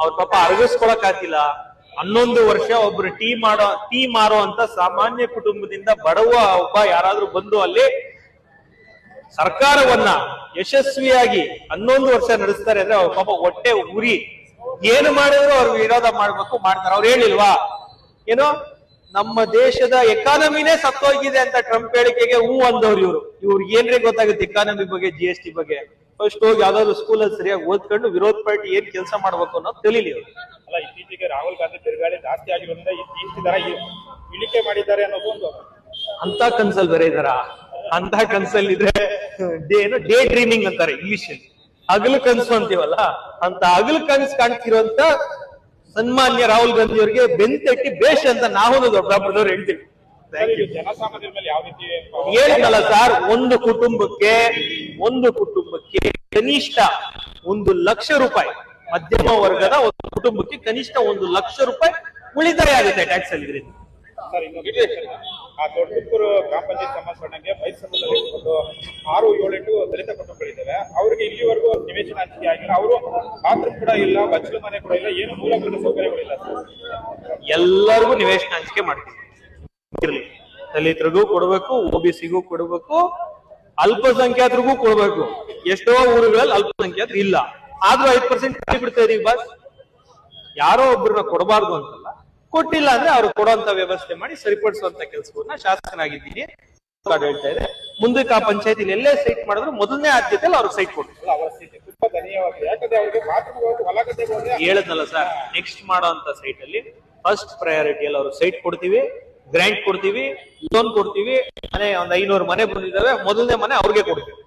ಅವ್ರ ಪಾಪ ಅರಗಿಸ್ಕೊಳಕ್ ಆಗಿಲ್ಲ ಹನ್ನೊಂದು ವರ್ಷ ಒಬ್ರು ಟೀ ಮಾಡೋ, ಟೀ ಮಾರೋ ಅಂತ ಸಾಮಾನ್ಯ ಕುಟುಂಬದಿಂದ ಬಡವ ಒಬ್ಬ ಯಾರಾದ್ರೂ ಬಂದು ಅಲ್ಲಿ ಸರ್ಕಾರವನ್ನ ಯಶಸ್ವಿಯಾಗಿ ಹನ್ನೊಂದು ವರ್ಷ ನಡೆಸ್ತಾರೆ ಅಂದ್ರೆ ಅವ್ರ ಪಾಪ ಹೊಟ್ಟೆ ಉರಿ. ಏನು ಮಾಡಿದ್ರು ಅವ್ರು ವಿರೋಧ ಮಾಡ್ಬೇಕು, ಮಾಡ್ತಾರೆ. ಅವ್ರು ಹೇಳಿಲ್ವಾ? ಏನೋ? ನಮ್ಮ ದೇಶದ ಎಕಾನಮಿನೇ ಸತ್ತೋಗಿದೆ ಅಂತ ಟ್ರಂಪ್ ಹೇಳಿಕೆಗೆ ಹೂ ಅಂದವ್ರು ಇವ್ರು. ಇವ್ರಿಗೆ ಏನ್ರಿ ಗೊತ್ತಾಗುತ್ತೆ ಎಕಾನಮಿ ಬಗ್ಗೆ ಜಿ ಎಸ್ ಟಿ ಬಗ್ಗೆ? ಫಸ್ಟ್ ಹೋಗಿ ಯಾವ್ದಾದ್ರು ಸ್ಕೂಲಲ್ಲಿ ಸರಿಯಾಗಿ ಓದ್ಕೊಂಡು ವಿರೋಧ ಪಾರ್ಟಿ ಏನ್ ಕೆಲಸ ಮಾಡ್ಬೇಕು ಅನ್ನೋದು ತಿಳಿಲಿ ಅವರು. ಅಲ್ಲ ಇತ್ತೀಚೆಗೆ ರಾಹುಲ್ ಗಾಂಧಿ ತಿರುಗಾಳಿ ಜಾಸ್ತಿ ಆಗಿರೋದ್ರಿಂದ ಈ ಜಿ ಎಸ್ ಟಿ ದರ ಇಳಿಕೆ ಮಾಡಿದ್ದಾರೆ ಅನ್ನೋದು ಒಂದು. ಅಂತ ಕನ್ಸಲ್ ಬೇರೆ ಇದಾರ ಅಂತ ಕನ್ಸಲ್ ಇದ್ರೆ ಏನು ಡೇ ಡ್ರೀಮಿಂಗ್ ಅಂತಾರೆ ಇಂಗ್ಲಿಷ್ ಅಲ್ಲಿ. ಹಗಲು ಕನ್ಸು ಅಂತೀವಲ್ಲ? ಅಂತ ಹಗಲು ಕನ್ಸು ಕಾಣ್ತಿರೋಂತ ಸನ್ಮಾನ್ಯ ರಾಹುಲ್ ಗಾಂಧಿ ಅವರಿಗೆ ಬೆಂತಟ್ಟಿ ಬೇಷ್ ಅಂತ ನಾವು ದೊಡ್ಡಬಳ್ಳಾಪುರದವ್ರು ಹೇಳ್ತೀವಿ. ಹೇಳಿದ್ನಲ್ಲ ಸರ್ ಒಂದು ಕುಟುಂಬಕ್ಕೆ ಒಂದು ಕುಟುಂಬಕ್ಕೆ ಕನಿಷ್ಠ ಒಂದು ಲಕ್ಷ ರೂಪಾಯಿ ಮಧ್ಯಮ ವರ್ಗದ ಒಂದು ಕುಟುಂಬಕ್ಕೆ ಕನಿಷ್ಠ ಒಂದು ಲಕ್ಷ ರೂಪಾಯಿ ಉಳಿತಾಯ ಆಗುತ್ತೆ ಟ್ಯಾಕ್ಸ್ ಅಲ್ಲಿ ಇದರಿಂದ. ಆ ಗ್ರಾಮ ಪಂಚಾಯತ್ ಆರು ಏಳೆಂಟು ದಲಿತ ಕುಟುಂಬಗಳಿದ್ದಾವೆ ಅವ್ರಿಗೆ ಇಲ್ಲಿವರೆಗೂ ನಿವೇಶನ ಹಂಚಿಕೆ ಆಗಿಲ್ಲ? ಅವರು ಬಾತ್ರೂಮ್ ಕೂಡ ಇಲ್ಲ, ಬಚ್ಚಲು ಮನೆ ಕೂಡ ಇಲ್ಲ, ಏನು ಮೂಲಭೂತ ಸೌಕರ್ಯಗಳಿಲ್ಲ ಎಲ್ಲರಿಗೂ ನಿವೇಶನ ಹಂಚಿಕೆ ಮಾಡ್ತೀವಿ. ದಲಿತರಿಗೂ ಕೊಡ್ಬೇಕು ಒಬಿಸಿಗೂ ಕೊಡ್ಬೇಕು, ಅಲ್ಪಸಂಖ್ಯಾತರಿಗೂ ಕೊಡ್ಬೇಕು. ಎಷ್ಟೋ ಊರುಗಳಲ್ಲಿ ಅಲ್ಪಸಂಖ್ಯಾತರು ಇಲ್ಲ. ಆದ್ರೂ ಐದ್ ಪರ್ಸೆಂಟ್ ಬಿಡ್ತಾ ಇದೀವಿ ಬಸ್ ಯಾರೋ ಒಬ್ಬರನ್ನ ಕೊಡಬಾರ್ದು ಅಂತಲ್ಲ. ಕೊಟ್ಟಿಲ್ಲ ಅಂದ್ರೆ ಅವ್ರು ಕೊಡುವಂತ ವ್ಯವಸ್ಥೆ ಮಾಡಿ ಸರಿಪಡಿಸುವಂತ ಕೆಲಸವನ್ನ ಶಾಸಕನಾಗಿದ್ದೀನಿ ಹೇಳ್ತಾ ಇದೆ ಮುಂದಕ್ಕೆ ಆ ಪಂಚಾಯತಿಲಿ ಎಲ್ಲೇ ಸೈಟ್ ಮಾಡಿದ್ರು ಮೊದಲನೇ ಆದ್ಯತೆಯಲ್ಲಿ ಅವ್ರಿಗೆ ಸೈಟ್ ಕೊಡ್ತೀವಿ ಹೇಳದ್ನಲ್ಲ ಸರ್ ನೆಕ್ಸ್ಟ್ ಮಾಡೋಂತ ಸೈಟ್ ಅಲ್ಲಿ ಫಸ್ಟ್ ಪ್ರಯಾರಿಟಿಯಲ್ಲಿ ಅವ್ರಿಗೆ ಸೈಟ್ ಕೊಡ್ತೀವಿ ಗ್ರ್ಯಾಂಟ್ ಕೊಡ್ತೀವಿ ಲೋನ್ ಕೊಡ್ತೀವಿ ಮನೆ ಒಂದ್ ಐನೂರು ಮನೆ ಬಂದಿದ್ದಾವೆ ಮೊದಲನೇ ಮನೆ ಅವ್ರಿಗೆ ಕೊಡ್ತೀವಿ.